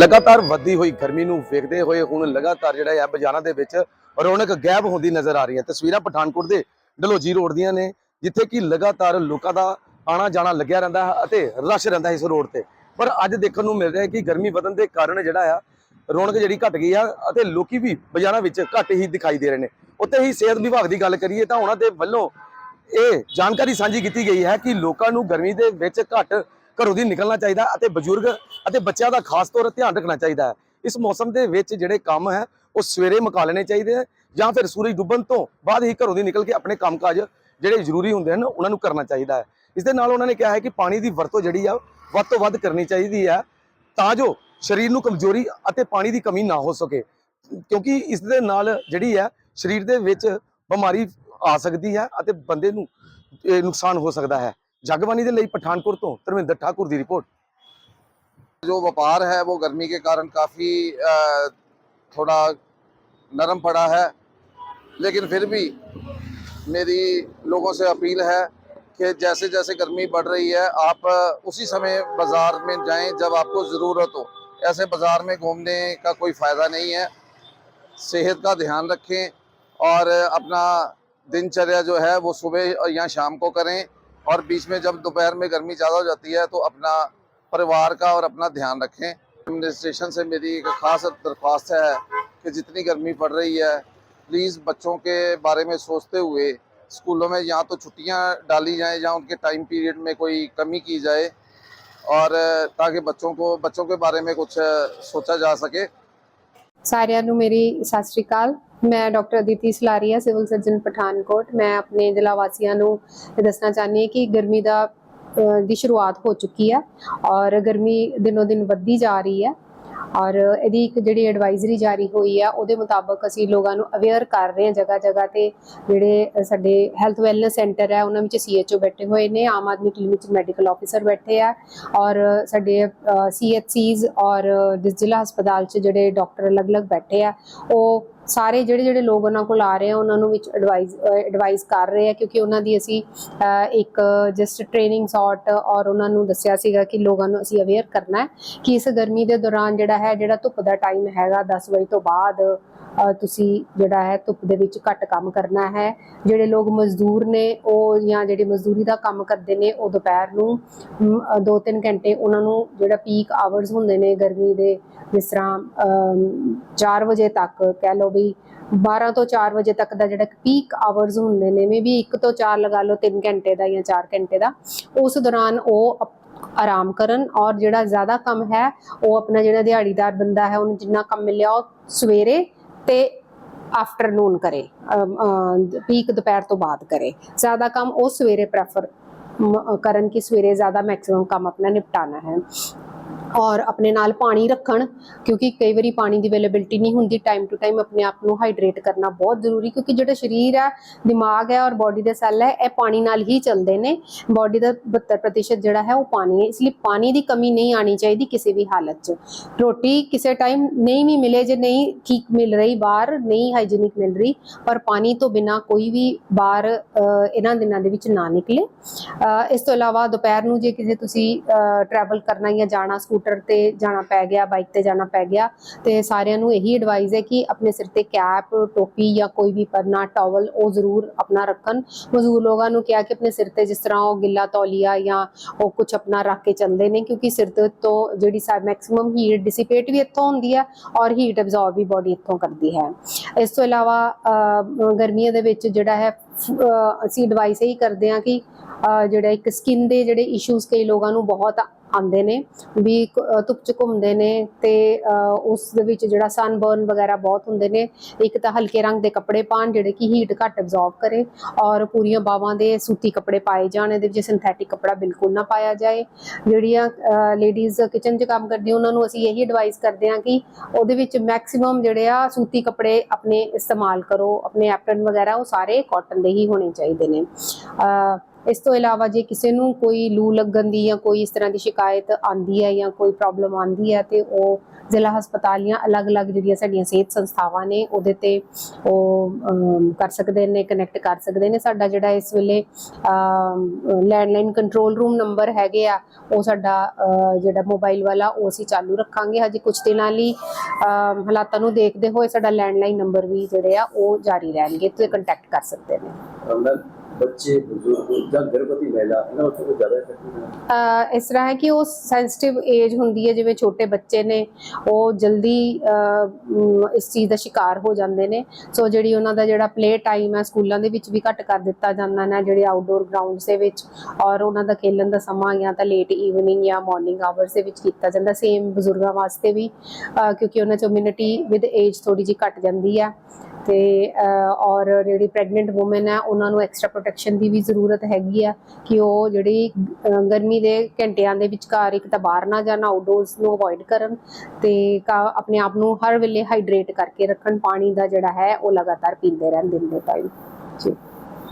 ਲਗਾਤਾਰ ਵੱਧਦੀ ਹੋਈ ਗਰਮੀ ਨੂੰ ਵੇਖਦੇ ਹੋਏ ਹੁਣ ਲਗਾਤਾਰ ਜਿਹੜਾ ਹੈ ਬਾਜ਼ਾਰਾਂ ਦੇ ਵਿੱਚ ਰੌਣਕ ਗਾਇਬ ਹੁੰਦੀ ਨਜ਼ਰ ਆ ਰਹੀ ਹੈ। ਤਸਵੀਰਾਂ ਪਠਾਨਕੋਟ ਦੇ ਡਲੋਜੀ ਰੋਡ ਦੀਆਂ ਨੇ, ਜਿੱਥੇ ਕਿ ਲਗਾਤਾਰ ਲੋਕਾਂ ਦਾ ਆਣਾ ਜਾਣਾ ਲੱਗਿਆ ਰਹਿੰਦਾ ਹੈ ਅਤੇ ਰਸ਼ ਰਹਿੰਦਾ ਇਸ ਰੋਡ ਤੇ। ਪਰ ਅੱਜ ਦੇਖਣ ਨੂੰ ਮਿਲ ਰਿਹਾ ਹੈ ਕਿ ਗਰਮੀ ਵਧਣ ਦੇ ਕਾਰਨ ਜਿਹੜਾ ਆ, ਰੌਣਕ ਜਿਹੜੀ ਘਟ ਗਈ ਆ ਅਤੇ ਲੋਕੀ ਵੀ ਬਾਜ਼ਾਰਾਂ ਵਿੱਚ ਘੱਟ ਹੀ ਦਿਖਾਈ ਦੇ ਰਹੇ ਨੇ। ਉੱਤੇ ਹੀ ਸਿਹਤ ਵਿਭਾਗ ਦੀ ਗੱਲ ਕਰੀਏ ਤਾਂ ਉਹਨਾਂ ਦੇ ਵੱਲੋਂ ਇਹ ਜਾਣਕਾਰੀ ਸਾਂਝੀ ਕੀਤੀ ਗਈ ਹੈ ਕਿ ਲੋਕਾਂ ਨੂੰ ਗਰਮੀ ਦੇ ਵਿੱਚ ਘੱਟ ਘਰੋਂ ਦੀ ਨਿਕਲਣਾ ਚਾਹੀਦਾ ਅਤੇ ਬਜ਼ੁਰਗ ਅਤੇ ਬੱਚਿਆਂ ਦਾ ਖਾਸ ਤੌਰ ਧਿਆਨ ਰੱਖਣਾ ਚਾਹੀਦਾ ਹੈ। ਇਸ ਮੌਸਮ ਦੇ ਵਿੱਚ ਜਿਹੜੇ ਕੰਮ ਹੈ, ਉਹ ਸਵੇਰੇ ਮੁਕਾ ਲੈਣੇ ਚਾਹੀਦੇ ਹੈ ਜਾਂ ਫਿਰ ਸੂਰਜ ਡੁੱਬਣ ਤੋਂ ਬਾਅਦ ਹੀ ਘਰੋਂ ਦੀ ਨਿਕਲ ਕੇ ਆਪਣੇ ਕੰਮਕਾਜ ਜਿਹੜੇ ਜ਼ਰੂਰੀ ਹੁੰਦੇ ਹਨ, ਉਹਨਾਂ ਨੂੰ ਕਰਨਾ ਚਾਹੀਦਾ ਹੈ। ਇਸ ਦੇ ਨਾਲ ਉਹਨਾਂ ਨੇ ਕਿਹਾ ਹੈ ਕਿ ਪਾਣੀ ਦੀ ਵਰਤੋਂ ਜਿਹੜੀ ਆ, ਵੱਧ ਤੋਂ ਵੱਧ ਕਰਨੀ ਚਾਹੀਦੀ ਹੈ ਤਾਂ ਜੋ ਸਰੀਰ ਨੂੰ ਕਮਜ਼ੋਰੀ ਅਤੇ ਪਾਣੀ ਦੀ ਕਮੀ ਨਾ ਹੋ ਸਕੇ। ਕਿਉਂਕਿ ਇਸ ਦੇ ਨਾਲ ਜਿਹੜੀ ਹੈ, ਸਰੀਰ ਦੇ ਵਿੱਚ ਬਿਮਾਰੀ ਆ ਸਕਦੀ ਹੈ ਅਤੇ ਬੰਦੇ ਨੂੰ ਨੁਕਸਾਨ ਹੋ ਸਕਦਾ ਹੈ। ਜਗਬਾਣੀ के लिए पठानकोट तो धर्मेंद्र ठाकुर की रिपोर्ट। जो व्यापार है, वो गर्मी के कारण काफ़ी थोड़ा नरम पड़ा है। लेकिन फिर भी मेरी लोगों से अपील है कि जैसे जैसे गर्मी बढ़ रही है, आप उसी समय बाज़ार में जाएँ जब आपको ज़रूरत हो। ऐसे बाज़ार में घूमने का कोई फ़ायदा नहीं है। सेहत का ध्यान रखें और अपना दिनचर्या जो है, वो सुबह या शाम को करें। और बीच में जब दोपहर में गर्मी ज़्यादा हो जाती है तो अपना परिवार का और अपना ध्यान रखें। एडमिनिस्ट्रेशन से मेरी एक खास दरख्वास्त है कि जितनी गर्मी पड़ रही है प्लीज़ बच्चों के बारे में सोचते हुए स्कूलों में या तो छुट्टियाँ डाली जाएँ या उनके टाइम पीरियड में कोई कमी की जाए और, ताकि बच्चों को, बच्चों के बारे में कुछ सोचा जा सके। ਸਾਰਿਆਂ ਨੂੰ ਮੇਰੀ ਸਤਿ ਸ਼੍ਰੀ ਅਕਾਲ। ਮੈਂ doctor Aditi Salaria civil surgeon Pathankot. ਮੈਂ ਆਪਣੇ ਜ਼ਿਲ੍ਹਾ ਵਾਸੀਆਂ ਨੂੰ ਦੱਸਣਾ ਚਾਹੁੰਦੀ ਹਾਂ ਕਿ ਗਰਮੀ ਦਾ ਅ, ਦੀ ਸ਼ੁਰੂਆਤ ਹੋ ਚੁੱਕੀ ਹੈ ਔਰ ਗਰਮੀ ਦਿਨੋ ਦਿਨ ਵੱਧਦੀ ਜਾ ਰਹੀ ਹੈ ਔਰ ਇਹਦੀ ਇੱਕ ਜਿਹੜੀ ਐਡਵਾਈਜ਼ਰੀ ਜਾਰੀ ਹੋਈ ਆ, ਉਹਦੇ ਮੁਤਾਬਕ ਅਸੀਂ ਲੋਕਾਂ ਨੂੰ ਅਵੇਅਰ ਕਰ ਰਹੇ ਹਾਂ ਜਗ੍ਹਾ ਜਗ੍ਹਾ ਤੇ ਜਿਹੜੇ ਸਾਡੇ ਹੈਲਥ ਵੈਲਨੈਸ ਸੈਂਟਰ ਹੈ, ਉਹਨਾਂ ਵਿੱਚ ਸੀਐਚਓ ਬੈਠੇ ਹੋਏ ਨੇ, ਆਮ ਆਦਮੀ ਕਲੀਨਿਕ ਚ ਮੈਡੀਕਲ ਆਫੀਸਰ ਬੈਠੇ ਆ ਔਰ ਸਾਡੇ ਸੀਐਚਸੀਜ਼ ਔਰ ਜ਼ਿਲ੍ਹਾ ਹਸਪਤਾਲ 'ਚ ਜਿਹੜੇ ਡਾਕਟਰ ਅਲੱਗ-ਅਲੱਗ ਬੈਠੇ ਆ, ਉਹ ਸਾਰੇ ਜਿਹੜੇ ਜਿਹੜੇ ਲੋਕ ਉਹਨਾਂ ਕੋਲ ਆ ਰਹੇ ਆ, ਉਹਨਾਂ ਨੂੰ ਵਿੱਚ ਐਡਵਾਈਸ ਐਡਵਾਈਸ ਕਰ ਰਹੇ ਆ ਕਿਉਂਕਿ ਉਹਨਾਂ ਦੀ ਅਸੀਂ ਇੱਕ ਜਸਟ ਟ੍ਰੇਨਿੰਗ ਸੌਟ ਔਰ ਉਹਨਾਂ ਨੂੰ ਦੱਸਿਆ ਸੀਗਾ ਕਿ ਲੋਕਾਂ ਨੂੰ ਅਸੀਂ ਅਵੇਅਰ ਕਰਨਾ ਹੈ ਕਿ ਇਸ ਗਰਮੀ ਦੇ ਦੌਰਾਨ ਜਿਹੜਾ ਹੈ, ਜਿਹੜਾ ਧੁੱਪ ਦਾ ਟਾਈਮ ਹੈਗਾ 10 ਵਜੇ ਤੋਂ ਬਾਅਦ ਤੁਸੀਂ ਜਿਹੜਾ ਹੈ, ਧੁੱਪ ਦੇ ਵਿੱਚ ਘੱਟ ਕੰਮ ਕਰਨਾ ਹੈ। ਜਿਹੜੇ ਲੋਕ ਮਜ਼ਦੂਰ ਨੇ, ਉਹ ਜਾਂ ਜਿਹੜੇ ਮਜ਼ਦੂਰੀ ਦਾ ਕੰਮ ਕਰਦੇ ਨੇ, ਉਹ ਦੁਪਹਿਰ ਨੂੰ 2-3 ਘੰਟੇ ਉਹਨਾਂ ਨੂੰ ਜਿਹੜਾ ਪੀਕ ਆਵਰਸ ਹੁੰਦੇ ਨੇ ਗਰਮੀ ਦੇ, ਜਿਸ ਤਰ੍ਹਾਂ 4 ਵਜੇ ਤੱਕ ਕਹਿ ਲਓ ਵੀ 12 ਤੋਂ 4 ਵਜੇ ਤੱਕ ਦਾ ਜਿਹੜਾ ਪੀਕ ਆਵਰਸ ਹੁੰਦੇ ਨੇ ਮੇ 1 ਤੋਂ 4 ਲਗਾ ਲਓ 3 ਘੰਟੇ ਦਾ ਜਾਂ 4 ਘੰਟੇ ਦਾ, ਉਸ ਦੌਰਾਨ ਉਹ ਆਰਾਮ ਕਰਨ ਔਰ ਜਿਹੜਾ ਜ਼ਿਆਦਾ ਕੰਮ ਹੈ, ਉਹ ਆਪਣਾ ਜਿਹੜਾ ਦਿਹਾੜੀਦਾਰ ਬੰਦਾ ਹੈ, ਉਹਨੂੰ ਜਿੰਨਾ ਕੰਮ ਮਿਲਿਆ ਉਹ ਸਵੇਰੇ ਤੇ ਆਫਟਰਨੂਨ ਕਰੇ ਪੀਕ ਦੁਪਹਿਰ ਤੋਂ ਬਾਅਦ ਕਰੇ। ਜ਼ਿਆਦਾ ਕੰਮ ਉਹ ਸਵੇਰੇ ਪ੍ਰੈਫਰ ਕਰਨ ਕਿ ਸਵੇਰੇ ਜ਼ਿਆਦਾ ਮੈਕਸਿਮਮ ਕੰਮ ਆਪਣਾ ਨਿਪਟਾਣਾ ਹੈ। ਔਰ ਆਪਣੇ ਨਾਲ ਪਾਣੀ ਰੱਖਣ, ਕਿਉਂਕਿ ਕਈ ਵਾਰੀ ਪਾਣੀ ਦੀ ਅਵੇਲੇਬਿਲਟੀ ਨਹੀਂ ਹੁੰਦੀ ਟਾਈਮ ਟੂ ਟਾਈਮ ਆਪਣੇ ਆਪ ਨੂੰ ਹਾਈਡਰੇਟ ਕਰਨਾ ਬਹੁਤ ਜ਼ਰੂਰੀ, ਕਿਉਂਕਿ ਜਿਹੜਾ ਸਰੀਰ ਹੈ, ਦਿਮਾਗ ਹੈ ਔਰ ਬਾਡੀ ਦੇ ਸੈੱਲ ਹੈ, ਇਹ ਪਾਣੀ ਨਾਲ ਹੀ ਚੱਲਦੇ ਨੇ। ਬਾਡੀ ਦਾ 72% ਜਿਹੜਾ ਹੈ ਉਹ ਪਾਣੀ ਹੈ, ਇਸ ਲਈ ਪਾਣੀ ਦੀ ਕਮੀ ਨਹੀਂ ਆਣੀ ਚਾਹੀਦੀ ਕਿਸੇ ਵੀ ਹਾਲਤ 'ਚ। ਰੋਟੀ ਕਿਸੇ ਟਾਈਮ ਨਹੀਂ ਵੀ ਮਿਲੇ ਜੇ ਨਹੀਂ ਠੀਕ ਮਿਲ ਰਹੀ, ਬਾਹਰ ਨਹੀਂ ਹਾਈਜੀਨਿਕ ਮਿਲ ਰਹੀ, ਪਰ ਪਾਣੀ ਤੋਂ ਬਿਨਾ ਕੋਈ ਵੀ ਬਾਹਰ ਇਹਨਾਂ ਦਿਨਾਂ ਦੇ ਵਿੱਚ ਨਾ ਨਿਕਲੇ। ਇਸ ਤੋਂ ਇਲਾਵਾ ਦੁਪਹਿਰ ਨੂੰ ਜੇ ਕਿਸੇ ਤੁਸੀਂ ਟਰੈਵਲ ਕਰਨਾ ਜਾਂ ਜਾਣਾ ਸਕੂਟਰ ਤੇ ਜਾਣਾ ਪੈ ਗਿਆ ਬਾਈਕ ਤੇ ਜਾਣਾ ਪੈ ਗਿਆ। ਤੇ ਸਾਰਿਆਂ ਨੂੰ ਇਹੀ ਐਡਵਾਈਸ ਹੈ ਕਿ ਆਪਣੇ ਸਿਰ ਤੇ ਕੈਪ ਟੋਪੀ ਜਾਂ ਕੋਈ ਵੀ ਪਰਨਾ ਟਾਵਲ ਉਹ ਜ਼ਰੂਰ ਆਪਣਾ ਰੱਖਣ। ਮਜ਼ਦੂਰ ਲੋਕਾਂ ਨੂੰ ਕਿਹਾ ਕਿ ਆਪਣੇ ਸਿਰ ਤੇ ਜਿਸ ਤਰ੍ਹਾਂ ਉਹ ਗਿੱਲਾ ਤੌਲੀਆ ਜਾਂ ਉਹ ਕੁਝ ਆਪਣਾ ਰੱਖ ਕੇ ਚੱਲਦੇ ਨੇ ਕਿਉਂਕਿ ਸਿਰ ਤੋਂ ਜਿਹੜੀ ਸਾ ਮੈਕਸਿਮਮ ਹੀਟ ਡਿਸਿਪੇਟ ਵੀ ਇੱਥੋਂ ਹੁੰਦੀ ਹੈ ਔਰ ਹੀਟ ਅਬਜ਼ੌਰਬ ਵੀ ਬਾਡੀ ਇੱਥੋਂ ਕਰਦੀ ਹੈ। ਇਸ ਤੋਂ ਇਲਾਵਾ ਅ, ਗਰਮੀਆਂ ਦੇ ਵਿੱਚ ਜਿਹੜਾ ਹੈ ਅਸੀਂ ਐਡਵਾਈਸ ਇਹੀ ਕਰਦੇ ਹਾਂ ਕਿ ਜਿਹੜਾ ਇੱਕ ਸਕਿਨ ਦੇ ਜਿਹੜੇ ਇਸ਼ੂਜ਼ ਕਈ ਲੋਕਾਂ ਨੂੰ ਬਹੁਤ ਆਉਂਦੇ ਨੇ, ਵੀ ਧੁੱਪ ਚ ਘੁੰਮਦੇ ਨੇ ਤੇ ਉਸ ਦੇ ਵਿੱਚ ਜਿਹੜਾ ਸਨਬਰਨ ਵਗੈਰਾ ਬਹੁਤ ਹੁੰਦੇ ਨੇ, ਇੱਕ ਤਾਂ ਹਲਕੇ ਰੰਗ ਦੇ ਕੱਪੜੇ ਪਾਣ ਜਿਹੜੇ ਕਿ ਹੀਟ ਘੱਟ ਅਬਜ਼ੌਰਬ ਕਰੇ ਔਰ ਪੂਰੀਆਂ ਬਾਵਾਂ ਦੇ ਸੂਤੀ ਕੱਪੜੇ ਪਾਏ ਜਾਣ, ਇਹਦੇ ਵਿੱਚ ਸਿੰਥੈਟਿਕ ਕੱਪੜਾ ਬਿਲਕੁਲ ਨਾ ਪਾਇਆ ਜਾਏ। ਜਿਹੜੀਆਂ ਲੇਡੀਜ਼ ਕਿਚਨ 'ਚ ਕੰਮ ਕਰਦੀਆਂ, ਉਹਨਾਂ ਨੂੰ ਅਸੀਂ ਇਹੀ ਐਡਵਾਈਸ ਕਰਦੇ ਹਾਂ ਕਿ ਉਹਦੇ ਵਿੱਚ ਮੈਕਸਿਮਮ ਜਿਹੜੇ ਆ ਸੂਤੀ ਕੱਪੜੇ ਆਪਣੇ ਇਸਤੇਮਾਲ ਕਰੋ, ਆਪਣੇ ਐਪਰਨ ਵਗੈਰਾ ਉਹ ਸਾਰੇ ਕਾਟਨ ਦੇ ਹੀ ਹੋਣੇ ਚਾਹੀਦੇ ਨੇ। ਇਸ ਤੋਂ ਇਲਾਵਾ ਜੇ ਕਿਸੇ ਨੂੰ ਕੋਈ ਲੂ ਲੱਗਣ ਦੀ ਜਾਂ ਕੋਈ ਇਸ ਤਰ੍ਹਾਂ ਦੀ ਸ਼ਿਕਾਇਤ ਆਂਦੀ ਹੈ ਜਾਂ ਕੋਈ ਪ੍ਰੋਬਲਮ ਆਂਦੀ ਹੈ ਤੇ ਉਹ ਜ਼ਿਲ੍ਹਾ ਹਸਪਤਾਲ ਜਾਂ ਅਲੱਗ-ਅਲੱਗ ਜਿਹੜੀਆਂ ਸਾਡੀਆਂ ਸਿਹਤ ਸੰਸਥਾਵਾਂ ਨੇ ਉਹਦੇ ਤੇ ਉਹ ਕਰ ਸਕਦੇ ਨੇ ਕਨੈਕਟ ਕਰ ਸਕਦੇ ਨੇ। ਸਾਡਾ ਜਿਹੜਾ ਇਸ ਵੇਲੇ ਲੈਂਡਲਾਈਨ ਕੰਟਰੋਲ ਰੂਮ ਨੰਬਰ ਹੈਗੇ ਆ, ਉਹ ਸਾਡਾ ਜਿਹੜਾ ਮੋਬਾਈਲ ਵਾਲਾ, ਉਹ ਅਸੀਂ ਚਾਲੂ ਰੱਖਾਂਗੇ। ਹਜੇ ਕੁਝ ਦਿਨਾਂ ਲਈ ਹਾਲਾਤਾਂ ਨੂੰ ਦੇਖਦੇ ਹੋਏ ਸਾਡਾ ਲੈਂਡਲਾਈਨ ਨੰਬਰ ਵੀ ਜਿਹੜੇ ਆ, ਉਹ ਜਾਰੀ ਰਹਿਣਗੇ ਤੇ ਕੰਟੈਕਟ ਕਰ ਸਕਦੇ ਨੇ। ਬੱਚੇ, ਬਜ਼ੁਰਗ ਜਾਂ ਗਰਭਵਤੀ ਮਹਿਲਾ, ਇਹਨਾਂ ਉੱਤੇ ਕੋਈ ਜ਼ਿਆਦਾ ਇਫੈਕਟ ਇਸ ਤਰ੍ਹਾਂ ਹੈ ਕਿ ਉਹ ਸੈਂਸਿਟਿਵ ਏਜ ਹੁੰਦੀ ਹੈ, ਜਿਵੇਂ ਛੋਟੇ ਬੱਚੇ ਨੇ, ਉਹ ਜਲਦੀ ਇਸ ਚੀਜ਼ ਦਾ ਸ਼ਿਕਾਰ ਹੋ ਜਾਂਦੇ ਨੇ। ਸੋ ਜਿਹੜੀ ਉਹਨਾਂ ਦਾ ਜਿਹੜਾ ਪਲੇ ਟਾਈਮ ਹੈ, ਸਕੂਲਾਂ ਦੇ ਵਿੱਚ ਵੀ ਘੱਟ ਕਰ ਦਿੱਤਾ ਜਾਂਦਾ ਨਾ, ਜਿਹੜੇ ਆਊਟਡੋਰ ਗਰਾਊਂਡਸ ਦੇ ਵਿੱਚ, ਔਰ ਉਹਨਾਂ ਦਾ ਖੇਲਣ ਦਾ ਸਮਾਂ ਜਾਂ ਤਾਂ ਲੇਟ ਈਵਨਿੰਗ ਜਾਂ ਮਾਰਨਿੰਗ ਆਵਰਸ ਦੇ ਵਿੱਚ ਕੀਤਾ ਜਾਂਦਾ। ਸੇਮ ਬਜ਼ੁਰਗਾਂ ਵਾਸਤੇ ਵੀ ਕਿਉਂਕਿ ਉਹਨਾਂ 'ਚ ਇਮਿਊਨਿਟੀ ਵਿਦ ਏਜ ਥੋੜੀ ਜਿਹੀ ਘਟ ਜਾਂਦੀ ਹੈ। ਤੇ ਔਰ ਜਿਹੜੀ ਪ੍ਰੈਗਨੈਂਟ ਔਮਨ ਹੈ, ਉਹਨਾਂ ਨੂੰ ਐਕਸਟਰਾ ਪ੍ਰੋਟੈਕਸ਼ਨ ਦੀ ਵੀ ਜ਼ਰੂਰਤ ਹੈਗੀ ਆ ਕਿ ਉਹ ਜਿਹੜੀ ਗਰਮੀ ਦੇ ਘੰਟਿਆਂ ਦੇ ਵਿਚਕਾਰ ਇੱਕ ਤਾਂ ਬਾਹਰ ਨਾ ਜਾਣ ਆਊਟਡੋਰਸ ਨੂੰ ਅਵੋਇਡ ਕਰਨ ਤੇ ਕਾ- ਆਪਣੇ ਆਪ ਨੂੰ ਹਰ ਵੇਲੇ ਹਾਈਡਰੇਟ ਕਰਕੇ ਰੱਖਣ, ਪਾਣੀ ਦਾ ਜਿਹੜਾ ਹੈ, ਉਹ ਲਗਾਤਾਰ ਪੀਂਦੇ ਰਹਿਣ ਦਿਨ ਦੇ ਟਾਈਮ ਜੀ।